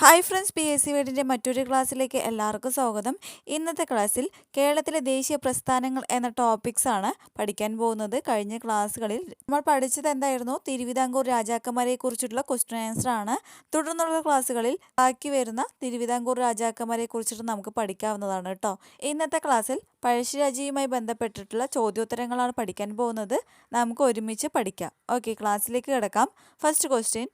Hi friends P S C വീടിന്റെ മറ്റൊരു ക്ലാസ്സിലേക്ക് എല്ലാവർക്കും സ്വാഗതം. ഇന്നത്തെ ക്ലാസ്സിൽ കേരളത്തിലെ ദേശീയ പ്രസ്ഥാനങ്ങൾ എന്ന ടോപ്പിക്സാണ് പഠിക്കാൻ പോകുന്നത്. കഴിഞ്ഞ ക്ലാസ്സുകളിൽ നമ്മൾ പഠിച്ചത് എന്തായിരുന്നു? തിരുവിതാംകൂർ രാജാക്കന്മാരെ കുറിച്ചിട്ടുള്ള ക്വസ്റ്റ്യൻ ആൻസർ ആണ്. തുടർന്നുള്ള ക്ലാസ്സുകളിൽ ബാക്കി വരുന്ന തിരുവിതാംകൂർ രാജാക്കന്മാരെ കുറിച്ചിട്ട് നമുക്ക് പഠിക്കാവുന്നതാണ് കേട്ടോ ഇന്നത്തെ ക്ലാസ്സിൽ പഴശ്ശിരാജയുമായി ബന്ധപ്പെട്ടിട്ടുള്ള ചോദ്യോത്തരങ്ങളാണ് പഠിക്കാൻ പോകുന്നത്. നമുക്ക് ഒരുമിച്ച് പഠിക്കാം. ഓക്കെ ക്ലാസ്സിലേക്ക് കിടക്കാം. ഫസ്റ്റ് ക്വസ്റ്റ്യൻ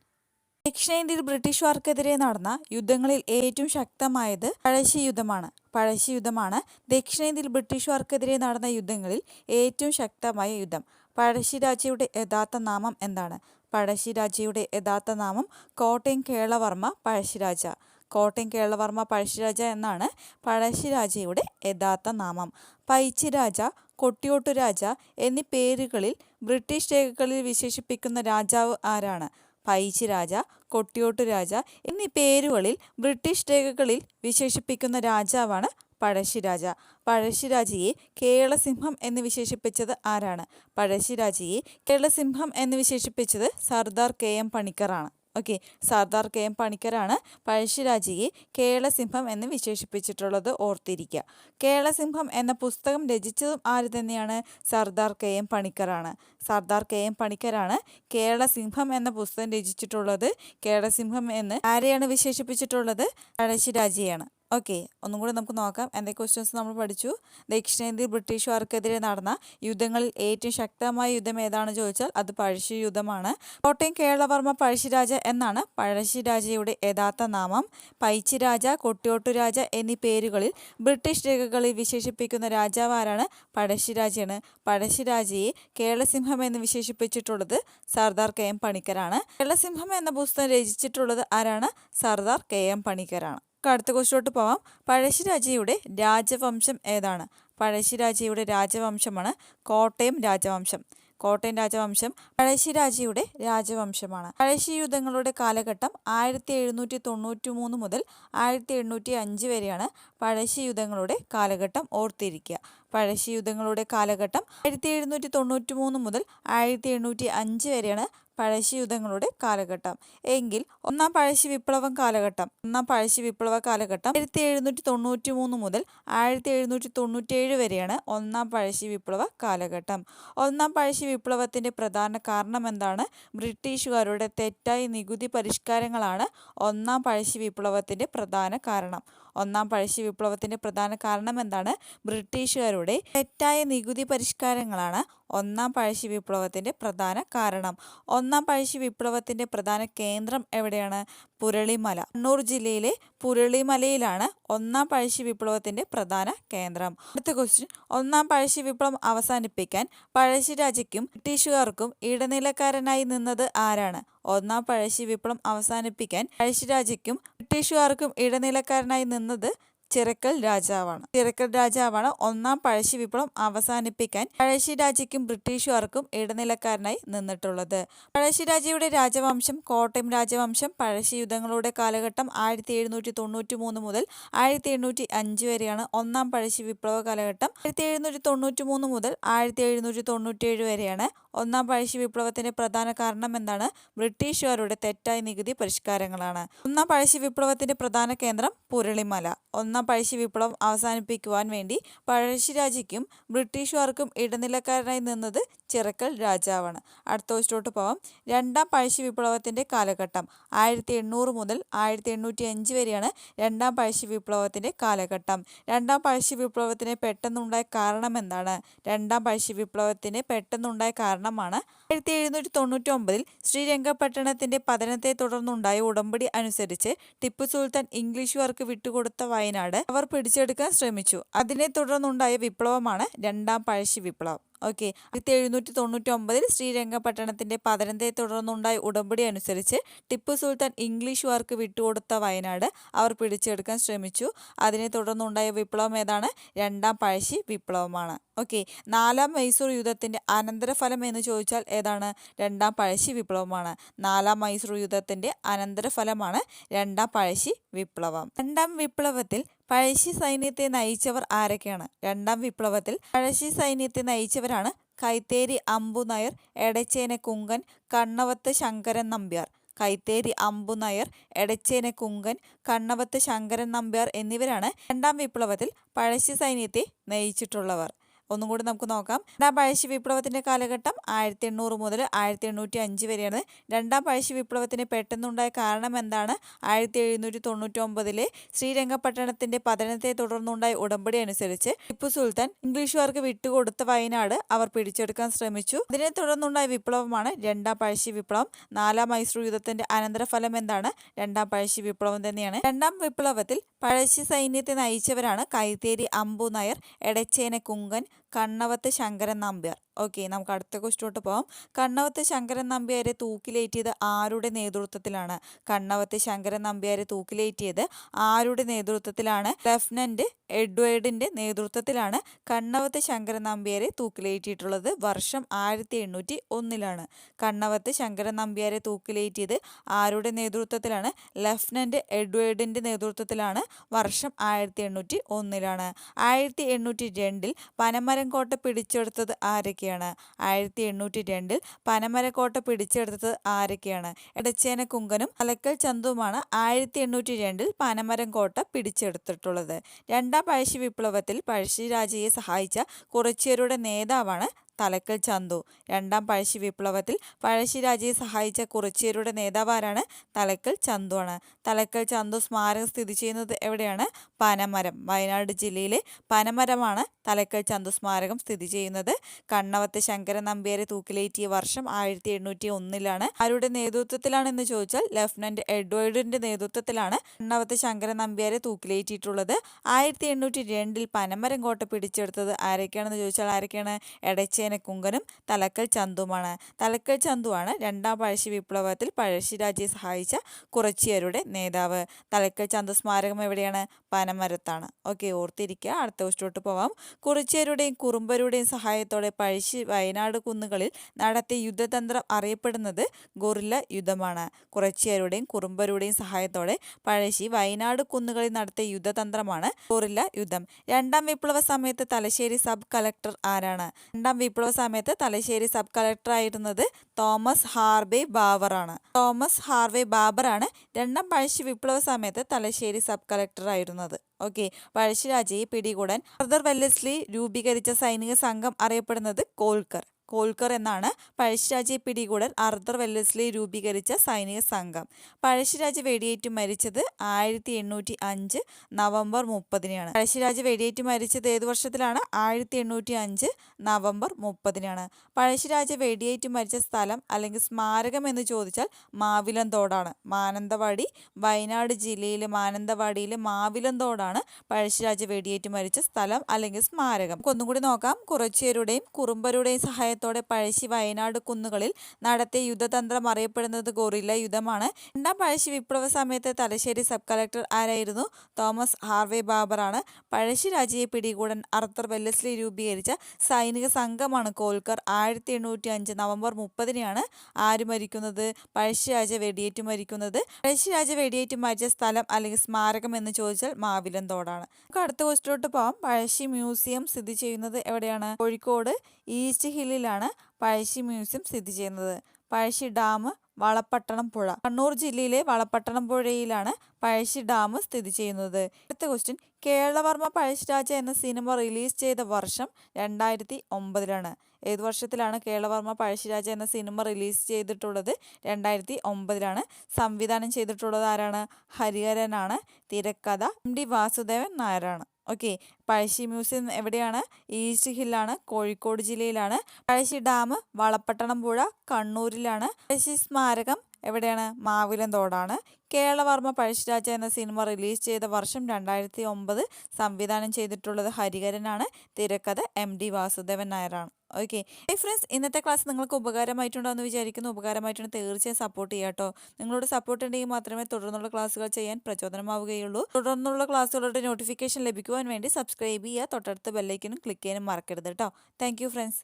ദക്ഷിണേന്ത്യയിൽ ബ്രിട്ടീഷുകാർക്കെതിരെ നടന്ന യുദ്ധങ്ങളിൽ ഏറ്റവും ശക്തമായത് പഴശ്ശി യുദ്ധമാണ്. പഴശ്ശി യുദ്ധമാണ് ദക്ഷിണേന്ത്യയിൽ ബ്രിട്ടീഷുകാർക്കെതിരെ നടന്ന യുദ്ധങ്ങളിൽ ഏറ്റവും ശക്തമായ യുദ്ധം. പഴശ്ശി രാജയുടെ യഥാർത്ഥ നാമം എന്താണ്? പഴശ്ശി രാജയുടെ യഥാർത്ഥ നാമം കോട്ടയം കേളവർമ്മ പഴശ്ശിരാജ കോട്ടയം കേളവർമ്മ പഴശ്ശിരാജ എന്നാണ് പഴശ്ശിരാജയുടെ യഥാർത്ഥ നാമം. പൈച്ചിരാജ കൊട്ടിയോട്ടു രാജ എന്നീ പേരുകളിൽ ബ്രിട്ടീഷ് രേഖകളിൽ വിശേഷിപ്പിക്കുന്ന രാജാവ് ആരാണ്? പൈച്ചി രാജ കൊട്ടിയോട്ട് രാജ എന്നീ പേരുകളിൽ ബ്രിട്ടീഷ് രേഖകളിൽ വിശേഷിപ്പിക്കുന്ന രാജാവാണ് പഴശ്ശിരാജ. പഴശ്ശിരാജയെ കേരളസിംഹം എന്ന് വിശേഷിപ്പിച്ചത് ആരാണ്? പഴശ്ശിരാജയെ കേരളസിംഹം എന്ന് വിശേഷിപ്പിച്ചത് സർദാർ കെ എം പണിക്കറാണ്. ഓക്കെ. സർദാർ കെ എം പണിക്കരാണ് പഴശ്ശിരാജയെ കേളസിംഹം എന്ന് വിശേഷിപ്പിച്ചിട്ടുള്ളത് ഓർത്തിരിക്കുക കേളസിംഹം എന്ന പുസ്തകം രചിച്ചതും ആര് തന്നെയാണ്? സർദാർ കെ എം പണിക്കരാണ്. സർദാർ കെ എം പണിക്കരാണ് കേരളസിംഹം എന്ന പുസ്തകം രചിച്ചിട്ടുള്ളത്. കേരളസിംഹം എന്ന് ആരെയാണ് വിശേഷിപ്പിച്ചിട്ടുള്ളത്? പഴശ്ശിരാജയാണ് ഓക്കെ ഒന്നും കൂടി നമുക്ക് നോക്കാം. എന്തൊക്കെ ക്വസ്റ്റ്യൻസ് നമ്മൾ പഠിച്ചു? ദക്ഷിണേന്ത്യയിൽ ബ്രിട്ടീഷുകാർക്കെതിരെ നടന്ന യുദ്ധങ്ങളിൽ ഏറ്റവും ശക്തമായ യുദ്ധം ഏതാണെന്ന് ചോദിച്ചാൽ അത് പഴശ്ശി യുദ്ധമാണ്. കോട്ടയം കേരളവർമ്മ പഴശ്ശിരാജ എന്നാണ്. പഴശ്ശിരാജയുടെ യഥാർത്ഥ നാമം പൈച്ചിരാജ കൊട്ടിയോട്ടുരാജ എന്നീ പേരുകളിൽ ബ്രിട്ടീഷ് രേഖകളിൽ വിശേഷിപ്പിക്കുന്ന രാജാവാരാണ് പഴശ്ശിരാജയാണ്. പഴശ്ശിരാജയെ കേരളസിംഹം എന്ന് വിശേഷിപ്പിച്ചിട്ടുള്ളത് സർദാർ കെ എം പണിക്കരാണ്. കേരളസിംഹം എന്ന പുസ്തകം രചിച്ചിട്ടുള്ളത് ആരാണ്? സർദാർ കെ എം പണിക്കരാണ്. അടുത്ത ക്വസ്റ്റിലോട്ട് പോവാം. പഴശ്ശിരാജയുടെ രാജവംശം ഏതാണ്? പഴശ്ശിരാജയുടെ രാജവംശമാണ് കോട്ടയം രാജവംശം. കോട്ടയം രാജവംശം പഴശ്ശിരാജയുടെ രാജവംശമാണ്. പഴശ്ശി യുദ്ധങ്ങളുടെ കാലഘട്ടം ആയിരത്തി എഴുന്നൂറ്റി തൊണ്ണൂറ്റി മൂന്ന് മുതൽ ആയിരത്തി എണ്ണൂറ്റി അഞ്ച് വരെയാണ് പഴശ്ശി യുദ്ധങ്ങളുടെ കാലഘട്ടം ഓർത്തിരിക്കുക. പഴശ്ശി യുദ്ധങ്ങളുടെ കാലഘട്ടം ആയിരത്തി എഴുന്നൂറ്റി തൊണ്ണൂറ്റി മൂന്ന് മുതൽ ആയിരത്തി എണ്ണൂറ്റി അഞ്ച് വരെയാണ് പഴശ്ശി യുദ്ധങ്ങളുടെ കാലഘട്ടം. എങ്കിൽ ഒന്നാം പഴശ്ശി വിപ്ലവം കാലഘട്ടം ഒന്നാം പഴശ്ശി വിപ്ലവ കാലഘട്ടം ആയിരത്തി എഴുന്നൂറ്റി തൊണ്ണൂറ്റി മൂന്ന് മുതൽ ആയിരത്തി എഴുന്നൂറ്റി തൊണ്ണൂറ്റേഴ് വരെയാണ് ഒന്നാം പഴശ്ശി വിപ്ലവ കാലഘട്ടം. ഒന്നാം പഴശ്ശി വിപ്ലവത്തിന്റെ പ്രധാന കാരണം എന്താണ്? ബ്രിട്ടീഷുകാരുടെ തെറ്റായ നികുതി പരിഷ്കാരങ്ങളാണ് ഒന്നാം പഴശ്ശി വിപ്ലവത്തിന്റെ പ്രധാന കാരണം. ഒന്നാം പഴശ്ശി വിപ്ലവത്തിന്റെ പ്രധാന കാരണം എന്താണ് ബ്രിട്ടീഷുകാരുടെ തെറ്റായ നികുതി പരിഷ്കാരങ്ങളാണ് ഒന്നാം പഴശ്ശി വിപ്ലവത്തിന്റെ പ്രധാന കാരണം. ഒന്നാം പഴശ്ശി വിപ്ലവത്തിന്റെ പ്രധാന കേന്ദ്രം എവിടെയാണ്? പുരളിമല. കണ്ണൂർ ജില്ലയിലെ പുരളിമലയിലാണ് ഒന്നാം പഴശ്ശി വിപ്ലവത്തിന്റെ പ്രധാന കേന്ദ്രം. അടുത്ത ക്വസ്റ്റ്യൻ ഒന്നാം പഴശ്ശി വിപ്ലവം അവസാനിപ്പിക്കാൻ പഴശ്ശിരാജയ്ക്കും ബ്രിട്ടീഷുകാർക്കും ഇടനിലക്കാരനായി നിന്നത് ആരാണ്? ഒന്നാം പഴശ്ശി വിപ്ലവം അവസാനിപ്പിക്കാൻ പഴശ്ശിരാജയ്ക്കും ബ്രിട്ടീഷുകാർക്കും ഇടനിലക്കാരനായി നിന്നത് ചിറക്കൽ രാജാവാണ്. ചിറക്കൽ രാജാവാണ് ഒന്നാം പഴശ്ശി വിപ്ലവം അവസാനിപ്പിക്കാൻ പഴശ്ശിരാജയ്ക്കും ബ്രിട്ടീഷുകാർക്കും ഇടനിലക്കാരനായി നിന്നിട്ടുള്ളത്. പഴശ്ശിരാജയുടെ രാജവംശം കോട്ടയം രാജവംശം പഴശ്ശി യുദ്ധങ്ങളുടെ കാലഘട്ടം ആയിരത്തി എഴുന്നൂറ്റി തൊണ്ണൂറ്റി മൂന്ന് മുതൽ ആയിരത്തി എണ്ണൂറ്റി അഞ്ച് വരെയാണ് ഒന്നാം പഴശ്ശി വിപ്ലവ കാലഘട്ടം. ആയിരത്തി എഴുന്നൂറ്റി തൊണ്ണൂറ്റി മൂന്ന് മുതൽ ആയിരത്തി എഴുന്നൂറ്റി തൊണ്ണൂറ്റി ഏഴ് വരെയാണ് ഒന്നാം പഴശ്ശി വിപ്ലവത്തിന്റെ പ്രധാന കാരണം എന്താണ്? ബ്രിട്ടീഷുകാരുടെ തെറ്റായ നികുതി പരിഷ്കാരങ്ങളാണ്. ഒന്നാം പഴശ്ശി വിപ്ലവത്തിന്റെ പ്രധാന കേന്ദ്രം പുരളിമല. ഒന്നാം പഴശ്ശി വിപ്ലവം അവസാനിപ്പിക്കുവാൻ വേണ്ടി പഴശ്ശിരാജയ്ക്കും ബ്രിട്ടീഷുകാർക്കും ഇടനിലക്കാരനായി നിന്നത് ചിറക്കൽ രാജാവാണ്. അടുത്ത ക്വസ്റ്റോട്ട് പോവാം. രണ്ടാം പഴശ്ശി വിപ്ലവത്തിന്റെ കാലഘട്ടം. ആയിരത്തി എണ്ണൂറ് മുതൽ ആയിരത്തി എണ്ണൂറ്റി അഞ്ച് വരെയാണ് രണ്ടാം പഴശ്ശി വിപ്ലവത്തിന്റെ കാലഘട്ടം. രണ്ടാം പഴശ്ശി വിപ്ലവത്തിന് പെട്ടെന്നുണ്ടായ കാരണം എന്താണ്? രണ്ടാം പഴശ്ശി വിപ്ലവത്തിന് പെട്ടെന്നുണ്ടായ കാരണമാണ്. ആയിരത്തി എഴുന്നൂറ്റി തൊണ്ണൂറ്റി ഒമ്പതിൽ ശ്രീരംഗപട്ടണത്തിന്റെ പതനത്തെ തുടർന്നുണ്ടായ ഉടമ്പടി അനുസരിച്ച് ടിപ്പു സുൽത്താൻ ഇംഗ്ലീഷുകാർക്ക് വിട്ടുകൊടുത്ത വയനാട് അവർ പിടിച്ചെടുക്കാൻ ശ്രമിച്ചു. അതിനെ തുടർന്നുണ്ടായ വിപ്ലവമാണ് രണ്ടാം പഴശ്ശി വിപ്ലവം. ഓക്കെ. ആയിരത്തി എഴുന്നൂറ്റി തൊണ്ണൂറ്റി ഒമ്പതിൽ ശ്രീരംഗപട്ടണത്തിന്റെ പതനത്തെ തുടർന്നുണ്ടായ ഉടമ്പടി അനുസരിച്ച് ടിപ്പു സുൽത്താൻ ഇംഗ്ലീഷുകാർക്ക് വിട്ടുകൊടുത്ത വയനാട് അവർ പിടിച്ചെടുക്കാൻ ശ്രമിച്ചു. അതിനെ തുടർന്നുണ്ടായ വിപ്ലവം ഏതാണ്? രണ്ടാം പഴശ്ശി വിപ്ലവമാണ്. ഓക്കെ. നാലാം മൈസൂർ യുദ്ധത്തിന്റെ അനന്തരഫലം എന്ന് ചോദിച്ചാൽ ഏതാണ്? രണ്ടാം പഴശ്ശി വിപ്ലവമാണ്. നാലാം മൈസൂർ യുദ്ധത്തിന്റെ അനന്തരഫലമാണ് രണ്ടാം പഴശ്ശി വിപ്ലവം. രണ്ടാം വിപ്ലവത്തിൽ പഴശ്ശി സൈന്യത്തെ നയിച്ചവർ ആരൊക്കെയാണ്? രണ്ടാം വിപ്ലവത്തിൽ പഴശ്ശി സൈന്യത്തെ നയിച്ചവരാണ് കൈത്തേരി അമ്പു നായർ എടച്ചേന കുങ്കൻ കണ്ണവത്ത് ശങ്കരൻ നമ്പ്യാർ. കൈത്തേരി അമ്പു നായർ എടച്ചേന കുങ്കൻ കണ്ണവത്ത് ശങ്കരൻ നമ്പ്യാർ എന്നിവരാണ് രണ്ടാം വിപ്ലവത്തിൽ പഴശ്ശി സൈന്യത്തെ നയിച്ചിട്ടുള്ളവർ. ഒന്നും കൂടി നമുക്ക് നോക്കാം. രണ്ടാം പഴശ്ശി വിപ്ലവത്തിന്റെ കാലഘട്ടം ആയിരത്തി എണ്ണൂറ് മുതൽ ആയിരത്തി എണ്ണൂറ്റി അഞ്ച് വരെയാണ്. രണ്ടാം പഴശ്ശി വിപ്ലവത്തിന് പെട്ടെന്നുണ്ടായ കാരണം എന്താണ്? ആയിരത്തി എഴുന്നൂറ്റി തൊണ്ണൂറ്റി ഒമ്പതിലെ ശ്രീരംഗപട്ടണത്തിന്റെ പതനത്തെ തുടർന്നുണ്ടായ ഉടമ്പടി അനുസരിച്ച് ടിപ്പു സുൽത്താൻ ഇംഗ്ലീഷുകാർക്ക് വിട്ടുകൊടുത്ത വയനാട് അവർ പിടിച്ചെടുക്കാൻ ശ്രമിച്ചു. ഇതിനെ തുടർന്നുണ്ടായ വിപ്ലവമാണ് രണ്ടാം പഴശ്ശി വിപ്ലവം. നാലാം മൈസൂർ യുദ്ധത്തിന്റെ അനന്തരഫലം എന്താണ്? രണ്ടാം പഴശ്ശി വിപ്ലവം തന്നെയാണ്. രണ്ടാം വിപ്ലവത്തിൽ പഴശ്ശി സൈന്യത്തെ നയിച്ചവരാണ് കൈത്തേരി അമ്പു നായർ എടച്ചേന കുങ്കൻ കണ്ണവത്ത് ശങ്കരൻ നമ്പ്യാർ. ഓക്കെ നമുക്ക് അടുത്ത ക്വസ്റ്റോട്ട് പോകാം കണ്ണവത്ത് ശങ്കരൻ നമ്പ്യാരെ തൂക്കിലേറ്റിയത് ആരുടെ നേതൃത്വത്തിലാണ്? കണ്ണവത്ത് ശങ്കരൻ നമ്പ്യാരെ തൂക്കിലേറ്റിയത് ആരുടെ നേതൃത്വത്തിലാണ്? ലഫ്റ്റനന്റ് എഡ്വേർഡിന്റെ നേതൃത്വത്തിലാണ് കണ്ണവത്ത് ശങ്കരൻ നമ്പ്യാരെ തൂക്കിലേറ്റിയിട്ടുള്ളത്. വർഷം ആയിരത്തി എണ്ണൂറ്റി ഒന്നിലാണ് കണ്ണവത്ത് ശങ്കരൻ നമ്പ്യാരെ തൂക്കിലേറ്റിയത് ആരുടെ നേതൃത്വത്തിലാണ്? ലഫ്റ്റനന്റ് എഡ്വേർഡിന്റെ നേതൃത്വത്തിലാണ്. വർഷം ആയിരത്തി എണ്ണൂറ്റി ഒന്നിലാണ് ആയിരത്തി എണ്ണൂറ്റി രണ്ടിൽ പനമരം കോട്ട പിടിച്ചെടുത്തത് ആരൊക്കെയാണ്? ആയിരത്തി എണ്ണൂറ്റി രണ്ടിൽ പനമരക്കോട്ട പിടിച്ചെടുത്തത് ആരൊക്കെയാണ്? എടച്ചേന കുങ്കനും അലക്കൽ ചന്തുവുമാണ് ആയിരത്തി എണ്ണൂറ്റി രണ്ടിൽ പനമരംകോട്ട പിടിച്ചെടുത്തിട്ടുള്ളത്. രണ്ടാം പഴശ്ശി വിപ്ലവത്തിൽ പഴശ്ശിരാജയെ സഹായിച്ച കുറച്ചുപേരുടെ നേതാവാണ് തലക്കൽ ചന്തു. രണ്ടാം പഴശ്ശി വിപ്ലവത്തിൽ പഴശ്ശിരാജയെ സഹായിച്ച കുറച്ചേരുടെ നേതാവാരാണ് തലക്കൽ ചന്തു ആണ് തലക്കൽ ചന്തു സ്മാരകം സ്ഥിതി ചെയ്യുന്നത് എവിടെയാണ്? പനമരം. വയനാട് ജില്ലയിലെ പനമരമാണ് തലക്കൽ ചന്തു സ്മാരകം സ്ഥിതി ചെയ്യുന്നത്. കണ്ണവത്തെ ശങ്കരൻ നമ്പ്യാരെ തൂക്കിലേറ്റിയ വർഷം ആയിരത്തി എണ്ണൂറ്റി ഒന്നിലാണ് ആരുടെ നേതൃത്വത്തിലാണെന്ന് ചോദിച്ചാൽ ലഫ്റ്റനന്റ് എഡ്വേർഡിന്റെ നേതൃത്വത്തിലാണ് കണ്ണവത്തെ ശങ്കരൻ നമ്പ്യാരെ തൂക്കിലേറ്റിയിട്ടുള്ളത്. ആയിരത്തി എണ്ണൂറ്റി രണ്ടിൽ പനമരം കോട്ട പിടിച്ചെടുത്തത് ആരൊക്കെയാണെന്ന് ചോദിച്ചാൽ ആരൊക്കെയാണ്? എടച്ചേന കുങ്കനും തലക്കൽ ചന്തുമാണ്. തലക്കൽ ചന്തുവാണ് രണ്ടാം പഴശ്ശി വിപ്ലവത്തിൽ പഴശ്ശിരാജയെ സഹായിച്ച കുറച്ചിയരുടെ നേതാവ്. തലക്കൽ ചന്തു സ്മാരകം എവിടെയാണ്? പനമരത്താണ്. ഓക്കെ ഓർത്തിരിക്കുക. അടുത്ത ക്വസ്റ്റോട്ട് പോവാം. കുറച്ചിയരുടെയും കുറുമ്പരുടെയും സഹായത്തോടെ പഴശ്ശി വയനാട് കുന്നുകളിൽ നടത്തിയ യുദ്ധതന്ത്രം അറിയപ്പെടുന്നത് ഗൊറില്ല യുദ്ധമാണ്. കുറച്ചിയരുടെയും കുറുമ്പരുടെയും സഹായത്തോടെ പഴശ്ശി വയനാട് കുന്നുകളിൽ നടത്തിയ യുദ്ധതന്ത്രമാണ് ഗൊറില്ല യുദ്ധം. രണ്ടാം വിപ്ലവ സമയത്ത് തലശ്ശേരി സബ് കളക്ടർ ആരാണ്? രണ്ടാം വിപ്ലവ സമയത്ത് തലശ്ശേരി സബ് കളക്ടർ ആയിരുന്നത് തോമസ് ഹാർവേ ബാബറാണ് തോമസ് ഹാർവേ ബാബറാണ് രണ്ടാം പഴശ്ശി വിപ്ലവ സമയത്ത് തലശ്ശേരി സബ് കളക്ടർ ആയിരുന്നത് ഓക്കെ പഴശ്ശിരാജയെ പിടികൂടാൻ ഫർദർ വെല്ലസ്ലി രൂപീകരിച്ച സൈനിക സംഘം അറിയപ്പെടുന്നത് കോൽക്കർ. കോൽക്കർ എന്നാണ് പഴശ്ശിരാജയെ പിടികൂടാൻ അർദർ വെല്ലസ്ലി രൂപീകരിച്ച സൈനിക സംഘം. പഴശ്ശിരാജ വെടിയേറ്റ് മരിച്ചത് ആയിരത്തി എണ്ണൂറ്റി അഞ്ച് നവംബർ മുപ്പതിനാണ്. പഴശ്ശിരാജ വെടിയേറ്റ് മരിച്ചത് ഏത് വർഷത്തിലാണ്? ആയിരത്തി എണ്ണൂറ്റി അഞ്ച് നവംബർ മുപ്പതിനാണ്. പഴശ്ശിരാജ വെടിയേറ്റ് മരിച്ച സ്ഥലം അല്ലെങ്കിൽ സ്മാരകം എന്ന് ചോദിച്ചാൽ മാവിലന്തോടാണ്. മാനന്തവാടി വയനാട് ജില്ലയിലെ മാനന്തവാടിയിലെ മാവിലന്തോടാണ് പഴശ്ശിരാജ വെടിയേറ്റ് മരിച്ച സ്ഥലം അല്ലെങ്കിൽ സ്മാരകം. ഒന്നും കൂടി നോക്കാം. കുറച്ചേരുടെയും കുറുമ്പരുടെയും സഹായത്തോടെ പഴശ്ശി വയനാട് കുന്നുകളിൽ നടത്തിയ യുദ്ധതന്ത്രം അറിയപ്പെടുന്നത് ഗോറില്ല യുദ്ധമാണ്. രണ്ടാം പഴശ്ശി വിപ്ലവ സമയത്ത് തലശ്ശേരി സബ് കളക്ടർ ആരായിരുന്നു? തോമസ് ഹാർവേ ബാബറാണ്. പഴശ്ശി രാജയെ പിടികൂടാൻ അർത്തർ വെല്ലസ്ലി രൂപീകരിച്ച സൈനിക സംഘമാണ് കോൽക്കർ. ആയിരത്തി എണ്ണൂറ്റി അഞ്ച് നവംബർ മുപ്പതിനെയാണ് ആര് മരിക്കുന്നത്? പഴശ്ശിരാജ വെടിയേറ്റ് മരിക്കുന്നത്. പഴശ്ശിരാജ വെടിയേറ്റ് മരിച്ച സ്ഥലം അല്ലെങ്കിൽ സ്മാരകം എന്ന് ചോദിച്ചാൽ മാവിലന്തോടാണ്. നമുക്ക് അടുത്ത ക്വസ്റ്റിലോട്ട് പോകാം പഴശ്ശി മ്യൂസിയം സ്ഥിതി ചെയ്യുന്നത് എവിടെയാണ്? കോഴിക്കോട് ഈസ്റ്റ് ഹില്ലിലാണ് പഴശ്ശി മ്യൂസിയം സ്ഥിതി ചെയ്യുന്നത്. പഴശ്ശി ഡാം വളപ്പട്ടണം പുഴ. കണ്ണൂർ ജില്ലയിലെ വളപ്പട്ടണം പുഴയിലാണ് പഴശ്ശി ഡാം സ്ഥിതി ചെയ്യുന്നത്. അടുത്ത ക്വസ്റ്റ്യൻ കേരളവർമ്മ പഴശ്ശിരാജ എന്ന സിനിമ റിലീസ് ചെയ്ത വർഷം രണ്ടായിരത്തി ഒമ്പതിലാണ് ഏത് വർഷത്തിലാണ് കേരളവർമ്മ പഴശ്ശിരാജ എന്ന സിനിമ റിലീസ് ചെയ്തിട്ടുള്ളത്? രണ്ടായിരത്തി ഒമ്പതിലാണ് സംവിധാനം ചെയ്തിട്ടുള്ളത് ആരാണ്? ഹരിഹരനാണ്. തിരക്കഥ. എം ഡി വാസുദേവൻ നായരാണ്. ഓക്കെ. പഴശ്ശി മ്യൂസിയം എവിടെയാണ്? ഈസ്റ്റ് ഹില്ലാണ് കോഴിക്കോട് ജില്ലയിലാണ്. പഴശ്ശി ഡാം വളപട്ടണം പുഴ കണ്ണൂരിലാണ്. പഴശ്ശി സ്മാരകം എവിടെയാണ്? മാവിലന്തോടാണ് കേളവർമ്മ പഴശ്ശിരാജ എന്ന സിനിമ റിലീസ് ചെയ്ത വർഷം രണ്ടായിരത്തി ഒമ്പത് സംവിധാനം ചെയ്തിട്ടുള്ളത് ഹരിഹരനാണ്. തിരക്കഥ എം ഡി വാസുദേവൻ നായരാണ്. ഓക്കെ. ഹൈ ഫ്രണ്ട്സ് ഇന്നത്തെ ക്ലാസ് നിങ്ങൾക്ക് ഉപകാരമായിട്ടുണ്ടോ എന്ന് വിചാരിക്കുന്നു. ഉപകാരമായിട്ടുണ്ട് തീർച്ചയായും സപ്പോർട്ട് ചെയ്യാം കേട്ടോ. നിങ്ങളോട് സപ്പോർട്ട് ഉണ്ടെങ്കിൽ മാത്രമേ തുടർന്നുള്ള ക്ലാസ്സുകൾ ചെയ്യാൻ പ്രചോദനമാവുകയുള്ളൂ. തുടർന്നുള്ള ക്ലാസ്സുകളുടെ നോട്ടിഫിക്കേഷൻ ലഭിക്കുവാൻ വേണ്ടി സബ്സ്ക്രൈബ് ചെയ്യുക. തൊട്ടടുത്ത ബെല്ലൈക്കനും ക്ലിക്ക് ചെയ്യാനും മറക്കരുത് കേട്ടോ. Thank friends